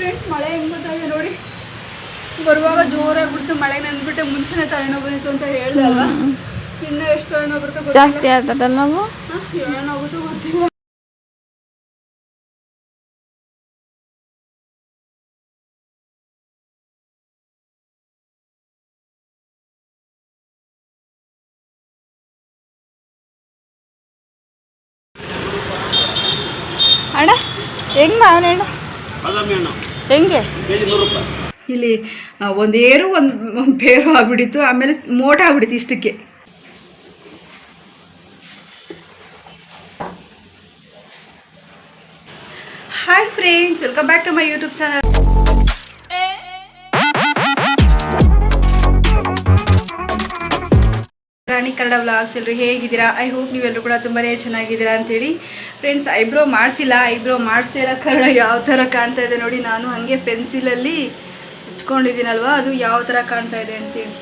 Friends ಮಳೆ ಹೆಂಗ್ ಬರ್ತಾ ಇದೆ ನೋಡಿ. ಬರುವಾಗ ಜೋರಾಗಿ ಬಿಡ್ತು ಮಳೆ ನೆನ್ಬಿಟ್ಟೆ ಮುಂಚೆನೆ ತಲೆನೋವು ಬಂದಿತ್ತು ಅಂತ ಹೇಳ್ದೆ ಇನ್ನ ಇನ್ನು ಎಷ್ಟು ಏನೋ ಬರುತ್ತೆ ಜಾಸ್ತಿ ಆಗ್ತದಲ್ಲ ನಾವು ಏನಾಗುತ್ತೆ ಗೊತ್ತಿಲ್ಲ. ಅಣ್ಣ ಹೆಂಗ್ ಮಾವನ ಹಣ್ಣು ಹೆಂಗೆ? ಇಲ್ಲಿ ಒಂದು ಒಂದ್ ಏರು ಒಂದು ಒಂದು ಬೇರು ಆಗ್ಬಿಟ್ಟಿತ್ತು ಆಮೇಲೆ ಮೋಟ ಆಗ್ಬಿಟ್ಟಿತ್ತು ಇಷ್ಟಕ್ಕೆ. Hi friends welcome back to my YouTube channel Rani Kannada vlogs ಎಲ್ಲರೂ ಹೇಗಿದ್ದೀರಾ? ಐ ಹೋಪ್ ನೀವೆಲ್ಲರೂ ಕೂಡ ತುಂಬಾ ಚೆನ್ನಾಗಿದ್ದೀರಾ ಅಂತೇಳಿ. ಫ್ರೆಂಡ್ಸ್ ಐಬ್ರೋ ಮಾಡಿಸಿಲ್ಲ. ಐಬ್ರೋ ಮಾಡಿಸಿರೋ ಕಾರಣ ಯಾವ ಥರ ಕಾಣ್ತಾ ಇದೆ ನೋಡಿ ನಾನು ಹಾಗೆ ಪೆನ್ಸಿಲಲ್ಲಿ ಹಚ್ಕೊಂಡಿದ್ದೀನಲ್ವಾ ಅದು ಯಾವ ಥರ ಕಾಣ್ತಾ ಇದೆ ಅಂತೇಳಿ.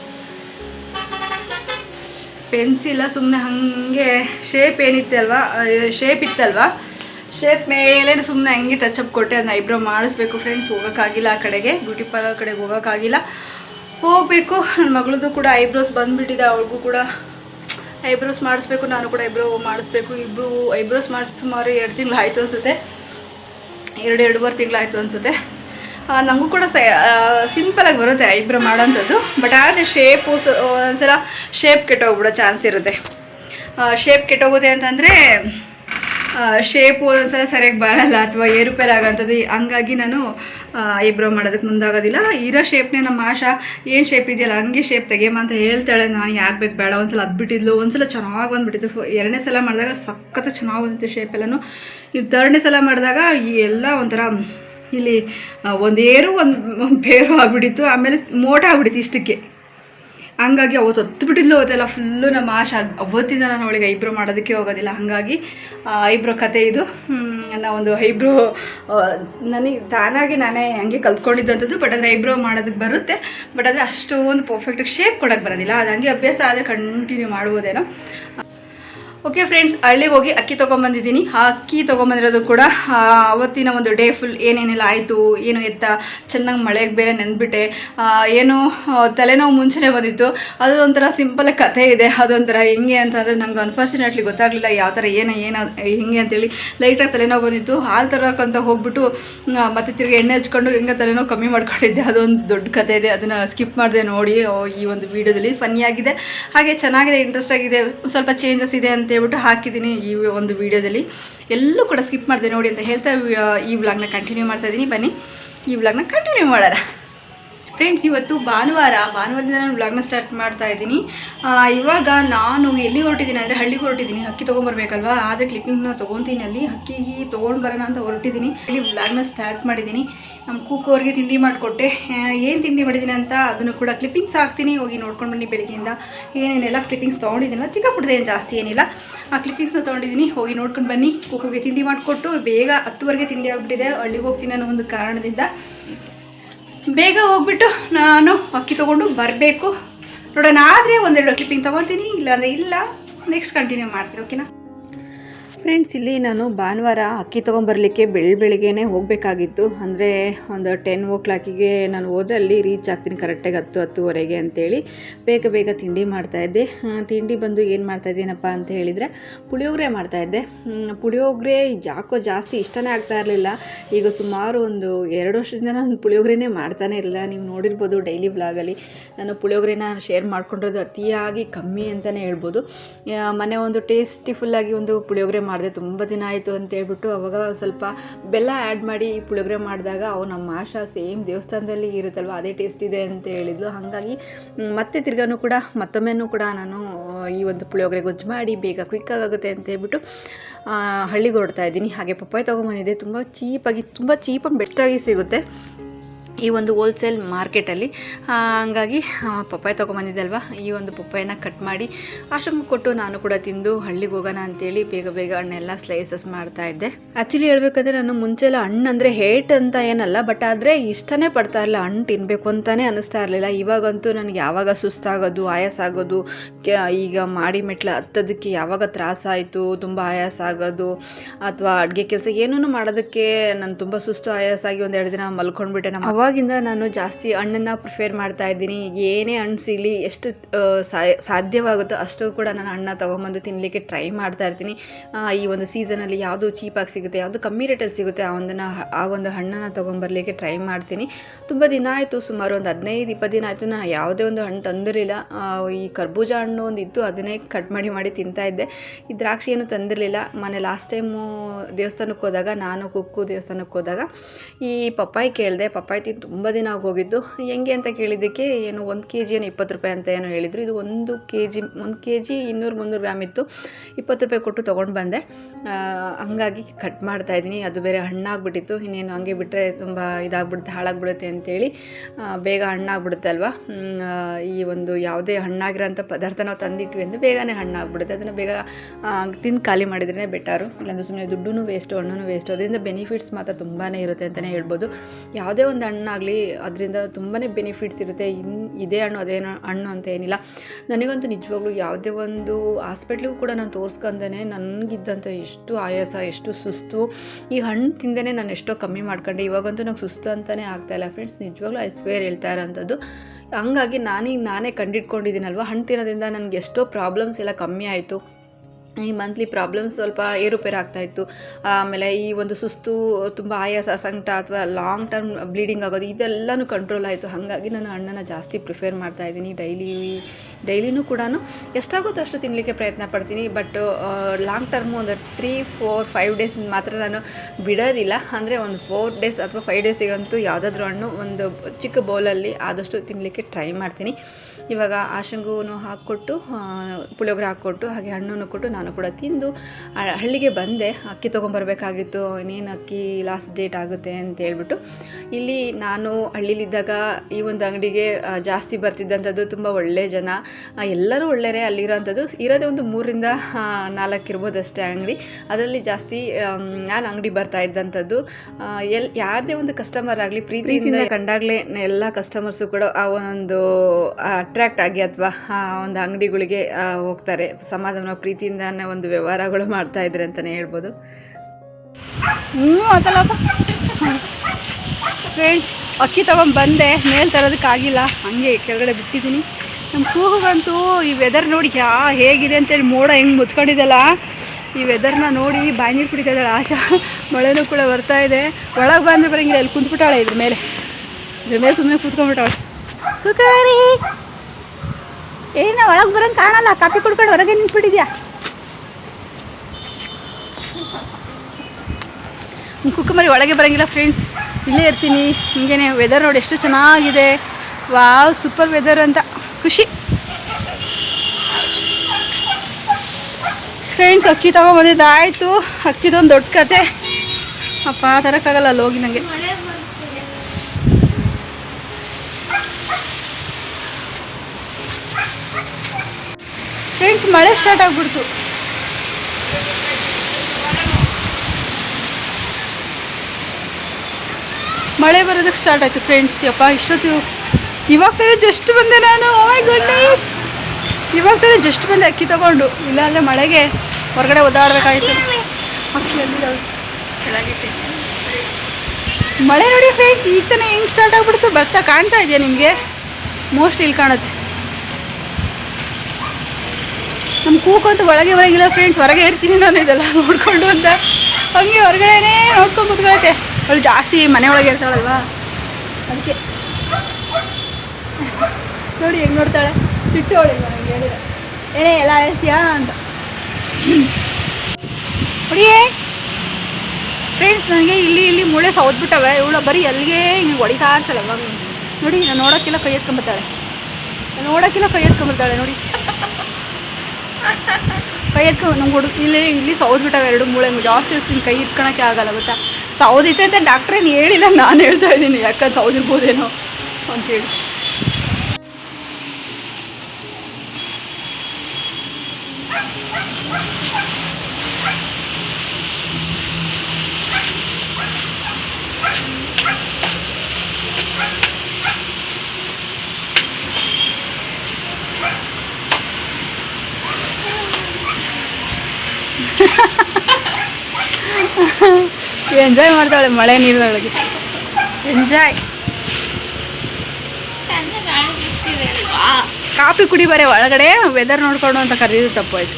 ಪೆನ್ಸಿಲ್ಲ ಸುಮ್ಮನೆ ಹಾಗೆ ಶೇಪ್ ಏನಿತ್ತೆ ಅಲ್ವಾ? ಶೇಪ್ ಇತ್ತಲ್ವ? ಶೇಪ್ ಮೇಲೆ ಸುಮ್ಮನೆ ಹಂಗೆ ಟಚ್ ಅಪ್ ಕೊಟ್ಟೆ, ಅದನ್ನ ಐಬ್ರೋ ಮಾಡಿಸ್ಬೇಕು. ಫ್ರೆಂಡ್ಸ್ ಹೋಗೋಕ್ಕಾಗಿಲ್ಲ ಆ ಕಡೆಗೆ. ಬ್ಯೂಟಿ ಪಾರ್ಲರ್ ಕಡೆಗೆ ಹೋಗೋಕ್ಕಾಗಿಲ್ಲ. ಹೋಗಬೇಕು. ನನ್ನ ಮಗಳದ್ದು ಕೂಡ ಐಬ್ರೋಸ್ ಬಂದುಬಿಟ್ಟಿದೆ ಅವ್ರಿಗೂ ಕೂಡ ಐಬ್ರೋಸ್ ಮಾಡಿಸ್ಬೇಕು, ನಾನು ಕೂಡ ಐಬ್ರೋ ಮಾಡಿಸ್ಬೇಕು. ಇಬ್ಬರು ಐಬ್ರೋಸ್ ಮಾಡಿಸಿ ಸುಮಾರು ಎರಡು ತಿಂಗಳು ಆಯಿತು ಅನಿಸುತ್ತೆ. ಎರಡು, ಎರಡೂವರೆ ತಿಂಗಳಾಯಿತು ಅನಿಸುತ್ತೆ. ನನಗೂ ಕೂಡ ಸಿಂಪಲಾಗಿ ಬರುತ್ತೆ ಐಬ್ರೋ ಮಾಡೋಂಥದ್ದು. ಬಟ್ ಆದರೆ ಶೇಪು ಒಂದ್ಸಲ ಶೇಪ್ ಕೆಟ್ಟೋಗ್ಬಿಡೋ ಚಾನ್ಸ್ ಇರುತ್ತೆ. ಶೇಪ್ ಕೆಟ್ಟೋಗುತ್ತೆ ಅಂತಂದರೆ ಶೇಪು ಒಂದೊಂದ್ಸಲ ಸರಿಯಾಗಿ ಬರಲ್ಲ ಅಥವಾ ಏರುಪೇರು ಆಗೋಂಥದ್ದು ಹಂಗಾಗಿ ನಾನು ಐಬ್ರೋ ಮಾಡೋದಕ್ಕೆ ಮುಂದಾಗೋದಿಲ್ಲ. ಇರೋ ಶೇಪ್ನೇ ನಮ್ಮ ಆಶಾ, ಏನು ಶೇಪ್ ಇದೆಯಲ್ಲ ಹಂಗೆ ಶೇಪ್ ತೆಗೆಯಮ್ಮ ಅಂತ ಹೇಳ್ತಾಳೆ. ನಾನು ಯಾಕೆ ಬೇಕು ಬೇಡ, ಒಂದ್ಸಲ ಅದು ಬಿಟ್ಟಿದ್ಲು, ಒಂದ್ಸಲ ಚೆನ್ನಾಗಿ ಬಂದುಬಿಟ್ಟಿದ್ದು ಎರಡನೇ ಸಲ ಮಾಡಿದಾಗ ಸಖತ್ ಚೆನ್ನಾಗಿ ಬಂದಿತ್ತು ಶೇಪ್ ಎಲ್ಲನೂ. ಇದು ಥರ್ಡ್ನೇ ಸಲ ಮಾಡಿದಾಗ ಈ ಎಲ್ಲ ಒಂಥರ, ಇಲ್ಲಿ ಒಂದೇರು ಒಂದು ಒಂದು ಬೇರು ಆಗ್ಬಿಟ್ಟಿತ್ತು. ಆಮೇಲೆ ಮೋಟ ಆಗ್ಬಿಟ್ಟಿತ್ತು ಇಷ್ಟಕ್ಕೆ. ಹಂಗಾಗಿ ಅವತ್ತು ಹತ್ತು ಬಿಟ್ಟಿದ್ಲು ಅವತ್ತೆಲ್ಲ ಫುಲ್ಲು ನಮ್ಮ ಆಶೆ, ಅವತ್ತಿಂದ ನಾನು ಅವಳಿಗೆ ಐಬ್ರೋ ಮಾಡೋದಕ್ಕೆ ಹೋಗೋದಿಲ್ಲ. ಹಾಗಾಗಿ ಐಬ್ರೋ ಕತೆ ಇದು. ನಾನು ಒಂದು ಐಬ್ರೋ ನನಗೆ ತಾನಾಗಿ ನಾನೇ ಹಂಗೆ ಕಲ್ತ್ಕೊಂಡಿದ್ದಂಥದ್ದು ಬಟ್ ಅಂದರೆ ಐಬ್ರೋ ಮಾಡೋದಕ್ಕೆ ಬರುತ್ತೆ. ಬಟ್ ಆದರೆ ಅಷ್ಟೊಂದು ಪರ್ಫೆಕ್ಟ್ ಶೇಪ್ ಕೊಡೋಕ್ಕೆ ಬರೋದಿಲ್ಲ. ಅದು ಹಂಗೆ ಅಭ್ಯಾಸ ಆದರೆ ಕಂಟಿನ್ಯೂ ಮಾಡ್ಬೋದೇನೋ ಓಕೆ ಫ್ರೆಂಡ್ಸ್ ಹಳ್ಳಿಗೆ ಹೋಗಿ ಅಕ್ಕಿ ತೊಗೊಂಬಂದಿದ್ದೀನಿ. ಆ ಅಕ್ಕಿ ತೊಗೊಂಬಂದಿರೋದು ಕೂಡ ಅವತ್ತಿನ ಒಂದು ಡೇ ಫುಲ್ ಏನೇನೆಲ್ಲ ಆಯಿತು ಏನು ಎತ್ತ ಚೆನ್ನಾಗಿ ಮಳೆಗೆ ಬೇರೆ ನೆಂದ್ಬಿಟ್ಟೆ ಆ, ಏನು ತಲೆನೋವು ಮುಂಚೆನೇ ಬಂದಿತ್ತು. ಅದು ಒಂಥರ ಸಿಂಪಲ್ ಕಥೆ ಇದೆ. ಅದೊಂಥರ ಹೆಂಗೆ ಅಂತಂದರೆ ನಂಗೆ ಅನ್ಫಾರ್ಚುನೇಟ್ಲಿ ಗೊತ್ತಾಗಲಿಲ್ಲ ಯಾವ ಥರ ಏನು ಏನು ಹೆಂಗೆ ಅಂತೇಳಿ ಲೈಟಾಗಿ ತಲೆನೋವು ಬಂದಿತ್ತು. ಹಾಲು ತರೋಕ್ಕಂತ ಹೋಗ್ಬಿಟ್ಟು ಮತ್ತೆ ತಿರ್ಗಿ ಎಣ್ಣೆ ಹಚ್ಕೊಂಡು ಹೆಂಗೆ ತಲೆನೋವು ಕಮ್ಮಿ ಮಾಡ್ಕೊಂಡಿದ್ದೆ. ಅದೊಂದು ದೊಡ್ಡ ಕಥೆ ಇದೆ. ಅದನ್ನು ಸ್ಕಿಪ್ ಮಾಡಿದೆ ನೋಡಿ ಈ ಒಂದು ವಿಡಿಯೋದಲ್ಲಿ ಫನ್ನಿಯಾಗಿದೆ ಹಾಗೆ ಚೆನ್ನಾಗಿದೆ ಇಂಟ್ರೆಸ್ಟ್ ಆಗಿದೆ. ಸ್ವಲ್ಪ ಚೇಂಜಸ್ ಇದೆ ಅಂತ ಹೇಳ್ಬಿಟ್ಟು ಹಾಕಿದ್ದೀನಿ ಈ ಒಂದು ವಿಡಿಯೋದಲ್ಲಿ. ಎಲ್ಲೂ ಕೂಡ ಸ್ಕಿಪ್ ಮಾಡಿದೆ ನೋಡಿ ಅಂತ ಹೇಳ್ತಾ ಈ ವ್ಲಾಗ್ನ ಕಂಟಿನ್ಯೂ ಮಾಡ್ತಾ ಇದ್ದೀನಿ. ಬನ್ನಿ, ಈ ವ್ಲಾಗ್ನ ಕಂಟಿನ್ಯೂ ಮಾಡೋಣ. ಫ್ರೆಂಡ್ಸ್ ಇವತ್ತು ಭಾನುವಾರ ಭಾನುವಾರದಿಂದ ನಾನು ವ್ಲಾಗ್ನ ಸ್ಟಾರ್ಟ್ ಮಾಡ್ತಾ ಇದ್ದೀನಿ. ಇವಾಗ ನಾನು ಎಲ್ಲಿ ಹೊರಟಿದ್ದೀನಿ ಅಂದರೆ ಹಳ್ಳಿಗೆ ಹೊರಟಿದ್ದೀನಿ. ಅಕ್ಕಿ ತೊಗೊಂಬರ್ಬೇಕಲ್ವಾ ಆದರೆ ಕ್ಲಿಪ್ಪಿಂಗ್ನ ತೊಗೊತೀನಿ ಅಲ್ಲಿ. ಅಕ್ಕಿಗೆ ತೊಗೊಂಡು ಬರೋಣ ಅಂತ ಹೊರಟಿದ್ದೀನಿ. ಇಲ್ಲಿ ವ್ಲಾಗ್ನ ಸ್ಟಾರ್ಟ್ ಮಾಡಿದ್ದೀನಿ. ನಮ್ಮ ಕೂಕೋರಿಗೆ ತಿಂಡಿ ಮಾಡಿಕೊಟ್ಟೆ. ಏನು ತಿಂಡಿ ಮಾಡಿದ್ದೀನಿ ಅಂತ ಅದನ್ನು ಕೂಡ ಕ್ಲಿಪ್ಪಿಂಗ್ಸ್ ಹಾಕ್ತೀನಿ. ಹೋಗಿ ನೋಡ್ಕೊಂಡು ಬನ್ನಿ ಬೆಳಗ್ಗೆಯಿಂದ. ಏನೇನೆಲ್ಲ ಕ್ಲಿಪ್ಪಿಂಗ್ಸ್ ತೊಗೊಂಡಿದ್ದೀನಲ್ಲ ಚಿಕ್ಕ ಪುಟ್ಟದ ಏನು ಜಾಸ್ತಿ ಏನಿಲ್ಲ. ಆ ಕ್ಲಿಪ್ಪಿಂಗ್ಸ್ನ ತೊಗೊಂಡಿದ್ದೀನಿ. ಹೋಗಿ ನೋಡ್ಕೊಂಡು ಬನ್ನಿ. ಕೂಕೋಗೆ ತಿಂಡಿ ಮಾಡಿಕೊಟ್ಟು ಬೇಗ ಹತ್ತುವರೆಗೆ ತಿಂಡಿ ಆಗ್ಬಿಟ್ಟಿದೆ. ಹಳ್ಳಿಗೆ ಹೋಗ್ತೀನಿ ಅನ್ನೋ ಒಂದು ಕಾರಣದಿಂದ. ಬೇಗ ಹೋಗ್ಬಿಟ್ಟು ನಾನು ಅಕ್ಕಿ ತೊಗೊಂಡು ಬರಬೇಕು. ನೋಡೋಣ, ಆದರೆ ಒಂದೆರಡು ಕ್ಲಿಪ್ಪಿಂಗ್ ತೊಗೊತೀನಿ ಇಲ್ಲಾಂದರೆ ಇಲ್ಲ. ನೆಕ್ಸ್ಟ್ ಕಂಟಿನ್ಯೂ ಮಾಡ್ತೀನಿ ಓಕೆನಾ ಫ್ರೆಂಡ್ಸ್, ಇಲ್ಲಿ ನಾನು ಭಾನುವಾರ ಅಕ್ಕಿ ತೊಗೊಂಬರ್ಲಿಕ್ಕೆ ಬೆಳ್ ಬೆಳಿಗ್ಗೆನೇ ಹೋಗಬೇಕಾಗಿತ್ತು. ಅಂದರೆ ಒಂದು ಟೆನ್ ಓ ಕ್ಲಾಕಿಗೆ ನಾನು ಹೋದರೆ ಅಲ್ಲಿ ರೀಚ್ ಆಗ್ತೀನಿ ಕರೆಕ್ಟಾಗಿ ಹತ್ತು, ಹತ್ತುವರೆಗೆ ಅಂತೇಳಿ. ಬೇಗ ಬೇಗ ತಿಂಡಿ ಮಾಡ್ತಾಯಿದ್ದೆ ತಿಂಡಿ ಬಂದು ಏನು ಮಾಡ್ತಾಯಿದ್ದೀನಪ್ಪ ಅಂತ ಹೇಳಿದರೆ ಪುಳಿಯೋಗರೆ ಮಾಡ್ತಾಯಿದ್ದೆ ಪುಳಿಯೋಗರೆ ಯಾಕೋ ಜಾಸ್ತಿ ಇಷ್ಟನೇ ಆಗ್ತಾ ಇರಲಿಲ್ಲ. ಈಗ ಸುಮಾರು ಒಂದು ಎರಡು ವರ್ಷದಿಂದ ನಾನು ಪುಳಿಯೋಗರೆನೇ ಮಾಡ್ತಾನೆ ಇರಲಿಲ್ಲ. ನೀವು ನೋಡಿರ್ಬೋದು ಡೈಲಿ ಬ್ಲಾಗಲ್ಲಿ ನಾನು ಪುಳಿಯೋಗರೆನ ಶೇರ್ ಮಾಡ್ಕೊಂಡಿರೋದು ಅತಿಯಾಗಿ ಕಮ್ಮಿ ಅಂತಲೇ ಹೇಳ್ಬೋದು. ಮನೆ ಒಂದು ಟೇಸ್ಟಿಫುಲ್ಲಾಗಿ ಒಂದು ಪುಳಿಯೋಗರೆ ಮಾಡಿದೆ, ತುಂಬ ದಿನ ಆಯಿತು ಅಂತ ಹೇಳ್ಬಿಟ್ಟು ಅವಾಗ ಸ್ವಲ್ಪ ಬೆಲ್ಲ ಆ್ಯಡ್ ಮಾಡಿ ಪುಳಿಯೋಗರೆ ಮಾಡಿದಾಗ ಅವು ನಮ್ಮ ಆಶಾ ಸೇಮ್ ದೇವಸ್ಥಾನದಲ್ಲಿ ಇರುತ್ತಲ್ವ, ಅದೇ ಟೇಸ್ಟ್ ಇದೆ ಅಂತ ಹೇಳಿದ್ಲು. ಹಾಗಾಗಿ ಮತ್ತೆ ತಿರ್ಗಾನು ಕೂಡ ಮತ್ತೊಮ್ಮೆನೂ ಕೂಡ ನಾನು ಈ ಒಂದು ಪುಳಿಯೋಗರೆ ಗೊಜ್ಜು ಮಾಡಿ ಬೇಗ ಕ್ವಿಕ್ ಆಗುತ್ತೆ ಅಂತ ಹೇಳ್ಬಿಟ್ಟು ಹಳ್ಳಿಗೆ ಹೊರಡ್ತಾ ಇದ್ದೀನಿ. ಹಾಗೆ ಪಪ್ಪಾಯಿ ತೊಗೊಂಬಂದಿದ್ದೆ. ತುಂಬ ಚೀಪಾಗಿ ತುಂಬ ಚೀಪ್ ಬೆಸ್ಟಾಗಿ ಸಿಗುತ್ತೆ. ಈ ಒಂದು ಹೋಲ್ಸೇಲ್ ಮಾರ್ಕೆಟಲ್ಲಿ ಹಂಗಾಗಿ ಪಪ್ಪಾಯ ತೊಗೊಂಬಂದಿದ್ದಲ್ವ ಈ ಒಂದು ಪಪ್ಪಾಯನ ಕಟ್ ಮಾಡಿ, ಆಶ್ರಮಕ್ಕೆ ಕೊಟ್ಟು ನಾನು ಕೂಡ ತಿಂದು ಹಳ್ಳಿಗೆ ಹೋಗೋಣ ಅಂತೇಳಿ ಬೇಗ ಬೇಗ ಹಣ್ಣೆಲ್ಲ ಸ್ಲೈಸಸ್ ಮಾಡ್ತಾ ಇದ್ದೆ. ಆ್ಯಕ್ಚುಲಿ ಹೇಳ್ಬೇಕಂದ್ರೆ ನಾನು ಮುಂಚೆಲ್ಲ ಹಣ್ಣು ಅಂದರೆ ಹೇಟ್ ಅಂತ ಏನಲ್ಲ ಬಟ್ ಆದರೆ ಇಷ್ಟನೇ ಪಡ್ತಾ ಇರಲಿಲ್ಲ. ಹಣ್ಣು ತಿನ್ನಬೇಕು ಅಂತಲೇ ಅನ್ನಿಸ್ತಾ ಇರಲಿಲ್ಲ. ಇವಾಗಂತೂ ನನಗೆ ಯಾವಾಗ ಸುಸ್ತಾಗೋದು ಆಯಾಸ ಆಗೋದು ಈಗ ಮಾಡಿ ಮೆಟ್ಲು ಹತ್ತೋದಕ್ಕೆ ಯಾವಾಗ ತ್ರಾಸಾಯಿತು ತುಂಬ ಆಯಾಸ ಆಗೋದು ಅಥವಾ ಅಡುಗೆ ಕೆಲಸ ಏನೂ ಮಾಡೋದಕ್ಕೆ ನಾನು ತುಂಬ ಸುಸ್ತು ಆಯಾಸ ಆಗಿ ಒಂದೆರಡು ದಿನ ಮಲ್ಕೊಂಡ್ಬಿಟ್ಟೆ ನಮ್ಮ ಅವಾಗಿಂದ ನಾನು ಜಾಸ್ತಿ ಹಣ್ಣನ್ನು ಪ್ರಿಫೇರ್ ಮಾಡ್ತಾ ಇದ್ದೀನಿ, ಏನೇ ಹಣ್ಣು ಸಿಗಲಿ, ಎಷ್ಟು ಸಾಧ್ಯವಾಗುತ್ತೋ ಅಷ್ಟು ಕೂಡ ನಾನು ಹಣ್ಣನ್ನ ತೊಗೊಂಬಂದು ತಿನ್ನಲಿಕ್ಕೆ ಟ್ರೈ ಮಾಡ್ತಾ ಇರ್ತೀನಿ. ಈ ಒಂದು ಸೀಸನಲ್ಲಿ ಯಾವುದು ಚೀಪಾಗಿ ಸಿಗುತ್ತೆ, ಯಾವುದು ಕಮ್ಮಿ ರೇಟಲ್ಲಿ ಸಿಗುತ್ತೆ, ಆ ಒಂದನ್ನು, ಆ ಒಂದು ಹಣ್ಣನ್ನು ತೊಗೊಂಬರ್ಲಿಕ್ಕೆ ಟ್ರೈ ಮಾಡ್ತೀನಿ. ತುಂಬ ದಿನ ಆಯಿತು, ಸುಮಾರು ಒಂದು ಹದಿನೈದು ಇಪ್ಪತ್ತು ದಿನ ಆಯಿತು ನಾನು ಯಾವುದೇ ಒಂದು ಹಣ್ಣು ತಂದಿರಲಿಲ್ಲ. ಈ ಕರ್ಬೂಜ ಹಣ್ಣು ಒಂದು ಇತ್ತು, ಅದನ್ನೇ ಕಟ್ ಮಾಡಿ ಮಾಡಿ ತಿಂತಾ ಇದ್ದೆ. ಈ ದ್ರಾಕ್ಷಿ ಏನು ತಂದಿರಲಿಲ್ಲ. ಮನೆ ಲಾಸ್ಟ್ ಟೈಮು ದೇವಸ್ಥಾನಕ್ಕೆ ಹೋದಾಗ, ನಾನು ಕುಕ್ಕು ದೇವಸ್ಥಾನಕ್ಕೆ ಹೋದಾಗ, ಈ ಪಪ್ಪಾಯಿ ಕೇಳಿದೆ, ಪಪ್ಪಾಯಿ ತುಂಬ ದಿನ ಆಗೋಗಿದ್ದು. ಹೆಂಗೆ ಅಂತ ಕೇಳಿದ್ದಕ್ಕೆ ಏನು ಒಂದು ಕೆ ಜಿ ಏನು ಇಪ್ಪತ್ತು ರೂಪಾಯಿ ಅಂತ ಏನೋ ಹೇಳಿದರು. ಇದು ಒಂದು ಕೆ ಜಿ ಒಂದು ಕೆ ಜಿ ಇನ್ನೂರು ಮುನ್ನೂರು ಗ್ರಾಮ್ ಇತ್ತು. ಇಪ್ಪತ್ತು ರೂಪಾಯಿ ಕೊಟ್ಟು ತೊಗೊಂಡು ಬಂದೆ. ಹಂಗಾಗಿ ಕಟ್ ಮಾಡ್ತಾ ಇದ್ದೀನಿ. ಅದು ಬೇರೆ ಹಣ್ಣಾಗ್ಬಿಟ್ಟಿತ್ತು ಇನ್ನೇನು ಹಂಗೆ ಬಿಟ್ಟರೆ ತುಂಬ ಇದಾಗ್ಬಿಡುತ್ತೆ, ಹಾಳಾಗ್ಬಿಡುತ್ತೆ ಅಂತೇಳಿ ಬೇಗ ಹಣ್ಣಾಗ್ಬಿಡುತ್ತೆ ಅಲ್ವಾ? ಈ ಒಂದು ಯಾವುದೇ ಹಣ್ಣಾಗಿರೋಂಥ ಪದಾರ್ಥ ನಾವು ತಂದಿಟ್ವಿ ಅಂದರೆ ಬೇಗನೆ ಹಣ್ಣಾಗ್ಬಿಡುತ್ತೆ ಅದನ್ನು ಬೇಗ ತಿಂದು ಖಾಲಿ ಮಾಡಿದ್ರೇ ಬೆಟರು. ಇಲ್ಲಾಂದ್ರೆ ಸುಮ್ಮನೆ ದುಡ್ಡು ವೇಸ್ಟು ಹಣ್ಣು ವೇಸ್ಟು ಅದರಿಂದ ಬೆನಿಫಿಟ್ಸ್ ಮಾತ್ರ ತುಂಬಾ ಇರುತ್ತೆ ಅಂತಲೇ ಹೇಳ್ಬೋದು. ಯಾವುದೇ ಒಂದು ಹಣ್ಣಾಗಲಿ ಅದರಿಂದ ತುಂಬಾ ಬೆನಿಫಿಟ್ಸ್ ಇರುತ್ತೆ. ಇನ್, ಇದೇ ಹಣ್ಣು, ಅದೇ ಹಣ್ಣು ಅಂತ ಏನಿಲ್ಲ. ನನಗಂತೂ ನಿಜವಾಗ್ಲೂ ಯಾವುದೇ ಒಂದು ಹಾಸ್ಪಿಟ್ಲಿಗೂ ಕೂಡ ನಾನು ತೋರಿಸ್ಕೊಂಡೇ ನನಗಿದ್ದಂಥ ಎಷ್ಟು ಆಯಾಸ, ಎಷ್ಟು ಸುಸ್ತು. ಈ ಹಣ್ಣು ತಿಂದೇ ನಾನು ಎಷ್ಟೋ ಕಮ್ಮಿ ಮಾಡ್ಕೊಂಡೆ. ಇವಾಗಂತೂ ನಂಗೆ ಸುಸ್ತು ಅಂತಲೇ ಆಗ್ತಾಯಿಲ್ಲ ಫ್ರೆಂಡ್ಸ್ ನಿಜವಾಗ್ಲೂ ಐ ಸ್ವೇರ್ ಹೇಳ್ತಾ ಇರೋಂಥದ್ದು. ಹಂಗಾಗಿ ನಾನೀಗ ನಾನೇ ಕಂಡಿಟ್ಕೊಂಡಿದ್ದೀನಲ್ವ? ಹಣ್ಣು ತಿನ್ನೋದ್ರಿಂದ ನನಗೆ ಎಷ್ಟೋ ಪ್ರಾಬ್ಲಮ್ಸ್ ಎಲ್ಲ ಕಮ್ಮಿ ಆಯಿತು. ಈ ಮಂತ್ಲಿ ಪ್ರಾಬ್ಲಮ್ಸ್ ಸ್ವಲ್ಪ ಏರುಪೇರು ಆಗ್ತಾಯಿತ್ತು ಆಮೇಲೆ ಈ ಒಂದು ಸುಸ್ತು, ತುಂಬ ಆಯಾಸ, ಸಂಕಟ ಅಥವಾ ಲಾಂಗ್ ಟರ್ಮ್ ಬ್ಲೀಡಿಂಗ್ ಆಗೋದು, ಇದೆಲ್ಲನೂ ಕಂಟ್ರೋಲ್ ಆಯಿತು. ಹಾಗಾಗಿ ನಾನು ಅಣ್ಣನ ಜಾಸ್ತಿ ಪ್ರಿಫೇರ್ ಮಾಡ್ತಾ ಇದ್ದೀನಿ. ಡೈಲಿ ಡೈಲಿನೂ ಕೂಡ ಎಷ್ಟಾಗುತ್ತೋ ಅಷ್ಟು ತಿನ್ನಲಿಕ್ಕೆ ಪ್ರಯತ್ನ ಪಡ್ತೀನಿ. ಬಟ್ ಲಾಂಗ್ ಟರ್ಮು ಒಂದು ತ್ರೀ ಫೋರ್ ಫೈವ್ ಡೇಸ್ ಮಾತ್ರ ನಾನು ಬಿಡೋದಿಲ್ಲ. ಅಂದರೆ ಒಂದು ಫೋರ್ ಡೇಸ್ ಅಥವಾ ಫೈವ್ ಡೇಸಿಗಂತೂ ಯಾವುದಾದ್ರೂ ಹಣ್ಣು ಒಂದು ಚಿಕ್ಕ ಬೌಲಲ್ಲಿ ಆದಷ್ಟು ತಿನ್ನಲಿಕ್ಕೆ ಟ್ರೈ ಮಾಡ್ತೀನಿ. ಇವಾಗ ಆಶಂಗೂ ಹಾಕ್ಕೊಟ್ಟು ಪುಳಿಯೋಗರೆ ಹಾಕ್ಕೊಟ್ಟು, ಹಾಗೆ ಹಣ್ಣನ್ನು ಕೊಟ್ಟು ನಾನು ಕೂಡ ತಿಂದು ಹಳ್ಳಿಗೆ ಬಂದೆ. ಅಕ್ಕಿ ತೊಗೊಂಬರ್ಬೇಕಾಗಿತ್ತು, ಇನ್ನೇನು ಅಕ್ಕಿ ಲಾಸ್ಟ್ ಡೇಟ್ ಆಗುತ್ತೆ ಅಂತ ಹೇಳ್ಬಿಟ್ಟು. ಇಲ್ಲಿ ನಾನು ಹಳ್ಳಿಲಿದ್ದಾಗ ಈ ಒಂದು ಅಂಗಡಿಗೆ ಜಾಸ್ತಿ ಬರ್ತಿದ್ದಂಥದ್ದು ತುಂಬ ಒಳ್ಳೆಯ ಜನ. ಎಲ್ಲರೂ ಒಳ್ಳೆಯರೇ ಅಲ್ಲಿರೋಂಥದ್ದು. ಇರೋದೇ ಒಂದು ಮೂರಿಂದ ನಾಲ್ಕು ಇರ್ಬೋದು ಅಷ್ಟೇ ಅಂಗಡಿ. ಅದರಲ್ಲಿ ಜಾಸ್ತಿ ನಾನು ಅಂಗಡಿ ಬರ್ತಾ ಇದ್ದಂಥದ್ದು. ಎಲ್ ಯಾರದೇ ಒಂದು ಕಸ್ಟಮರ್ ಆಗಲಿ ಪ್ರೀತಿಯಿಂದ ಕಂಡಾಗಲೇ ಎಲ್ಲ ಕಸ್ಟಮರ್ಸು ಕೂಡ ಆ ಒಂದು ಅಟ್ರ್ಯಾಕ್ಟ್ ಆಗಿ ಅಥವಾ ಆ ಒಂದು ಅಂಗಡಿಗಳಿಗೆ ಹೋಗ್ತಾರೆ. ಸಮಾಧಾನ ಪ್ರೀತಿಯಿಂದನೇ ಒಂದು ವ್ಯವಹಾರಗಳು ಮಾಡ್ತಾ ಇದ್ರೆ ಅಂತಲೇ ಹೇಳ್ಬೋದು. ಫ್ರೆಂಡ್ಸ್ ಅಕ್ಕಿ ತೊಗೊಂಡು ಬಂದೆ ಮೇಲೆ ತರೋದಕ್ಕಾಗಿಲ್ಲ. ಹಂಗೆ ಕೆಳಗಡೆ ಬಿಟ್ಟಿದ್ದೀನಿ. ನಮ್ಮ ಕೂಗಂತೂ ಈ ವೆದರ್ ನೋಡಿ, ಯಾ, ಹೇಗಿದೆ ಅಂತೇಳಿ ಮೋಡ ಹೆಂಗೆ ಮುತ್ಕೊಂಡಿದ್ದಲ್ಲ ಈ ವೆದರ್ನ ನೋಡಿ ಬಾಯಿ ನೀರು ಕುಡಿತಾ ಇದ್ದಾಳೆ ಆಶಾ, ಮಳೆನೂ ಕೂಡ ಬರ್ತಾ ಇದೆ. ಒಳಗೆ ಬಂದರೆ ಬರೋಂಗಿಲ್ಲ, ಅಲ್ಲಿ ಕುಂತ್ಬಿಟ್ಟಾಳೆ ಇದ್ರ ಮೇಲೆ. ಇದ್ರ ಮೇಲೆ ಸುಮ್ಮನೆ ಕೂತ್ಕೊಂಡ್ಬಿಟ್ಟಾಳೆ. ಕುಕರಿ ಏನ ಒಳಗೆ ಬರಂಗೆ ಕಾಣಲ್ಲ. ಕಾಫಿ ಕುಡ್ಕೊಂಡು ಹೊರಗೆ ನಿಂತ್ಬಿಟ್ಟಿದ್ಯಾ? ಕುಕ್ಕುಮರಿ ಒಳಗೆ ಬರಂಗಿಲ್ಲ ಫ್ರೆಂಡ್ಸ್ ಇಲ್ಲೇ ಇರ್ತೀನಿ. ಹಿಂಗೇನೆ ವೆದರ್ ನೋಡಿ, ಎಷ್ಟು ಚೆನ್ನಾಗಿದೆ. ವಾವ್ ಸೂಪರ್ ವೆದರ್ ಅಂತ. ಖುಷಿ. ಫ್ರೆಂಡ್ಸ್ ಅಕ್ಕಿ ತಗೊಂಬಂದಿದ್ದು ಆಯಿತು. ಅಕ್ಕಿದೊಂದು ದೊಡ್ಡ ಕತೆ. ಅಪ್ಪ ತರೋಕ್ಕಾಗಲ್ಲ ಅಲ್ಲಿ ಹೋಗಿ ನನಗೆ ಫ್ರೆಂಡ್ಸ್ ಮಳೆ ಸ್ಟಾರ್ಟ್ ಆಗ್ಬಿಡ್ತು. ಮಳೆ ಬರೋದಕ್ಕೆ ಸ್ಟಾರ್ಟ್ ಆಯಿತು ಫ್ರೆಂಡ್ಸ್ ಯಪ್ಪ ಇಷ್ಟೊತ್ತು ಇವಾಗ ತಾನೇ ಜಸ್ಟ್ ಬಂದೆ ನಾನು. Oh. ಇವಾಗ ತಾನೇ ಜಸ್ಟ್ ಬಂದೆ, ಅಕ್ಕಿ ತಗೊಂಡು. ಇಲ್ಲಾಂದರೆ ಮಳೆಗೆ ಹೊರಗಡೆ ಒದ್ದಾಡಬೇಕಾಗಿತ್ತು ಮಳೆ ನೋಡಿ ಫ್ರೆಂಡ್ಸ್ ಈಗ ತಾನೇ ಹೆಂಗೆ ಸ್ಟಾರ್ಟ್ ಆಗ್ಬಿಡ್ತು ಬರ್ತಾ ಕಾಣ್ತಾ ಇದೆಯಾ ನಿಮಗೆ? ಮೋಸ್ಟ್ ಇಲ್ಲಿ ಕಾಣುತ್ತೆ. ನಮ್ಮ ಕೂಕಂತೂ ಒಳಗೆ ಹೊರಗಿಲ್ಲ ಫ್ರೆಂಡ್ಸ್ ಹೊರಗೆ ಇರ್ತೀನಿ ನಾನು ಇದೆಲ್ಲ ನೋಡ್ಕೊಂಡು ಅಂತ. ಹಂಗೆ ಹೊರಗಡೆನೇ ನೋಡ್ಕೊಂಡು ಕೂತ್ಕೊಳತ್ತೆ. ಅವಳು ಜಾಸ್ತಿ ಮನೆ ಒಳಗೆ ಇರ್ತಾಳಲ್ವಾ? ಅದಕ್ಕೆ ನೋಡಿ ಹೆಂಗೆ ನೋಡ್ತಾಳೆ? ಸಿಟ್ಟು ಅವಳಿಲ್ಲ ನಂಗೆ ಹೇಳಿದ. ಏನೇ ಎಲ್ಲ ಹೇಳ್ತೀಯಾ ಅಂತ. ಹೊಡಿಯೇ ಫ್ರೆಂಡ್ಸ್ ನನಗೆ ಇಲ್ಲಿ ಇಲ್ಲಿ ಮೂಳೆ ಸೌದ್ಬಿಟ್ಟವೆ. ಇವಳು ಬರೀ ಅಲ್ಲಿಗೆ ಹಿಂಗೆ ಹೊಡಿತಾ ಇರ್ತಾಳೆ ಅವಾಗ ನೋಡಿ ನಾನು ನೋಡೋಕ್ಕಿಲ್ಲ ಕೈ ಎತ್ಕೊಂಬರ್ತಾಳೆ ನಾನು ನೋಡೋಕ್ಕಿಲ್ಲ ಕೈ ಎತ್ಕೊಂಬರ್ತಾಳೆ ನೋಡಿ. ಕೈ ಎತ್ಕೊ ನಮ್ಮ ಹುಡುಗ ಇಲ್ಲಿ ಇಲ್ಲಿ ಸೌದ್ಬಿಟ್ಟವೆ ಎರಡು ಮೂಳೆ. ಜಾಸ್ತಿ ಜಾಸ್ತಿ ಕೈ ಇಟ್ಕೊಳಕ್ಕೆ ಆಗಲ್ಲ, ಗೊತ್ತಾ? ಸೌದೈತೆ ಅಂತ ಡಾಕ್ಟ್ರೇನು ಹೇಳಿಲ್ಲ, ನಾನು ಹೇಳ್ತಾ ಇದ್ದೀನಿ, ಯಾಕಂದ್ರೆ ಸೌದಿರ್ಬೋದೇನೋ ಅಂತೇಳಿ ಎಂಜಾಯ್ ಮಾಡ್ತಾಳೆ ಮಳೆ ನೀರಿನೊಳಗೆ ಎಂಜಾಯ್ ಕಾಫಿ ಕುಡಿ ಬರೇ ಒಳಗಡೆ ವೆದರ್ ನೋಡ್ಕೊಂಡು ಅಂತ ಕರೀದು ತಪ್ಪಾಯ್ತು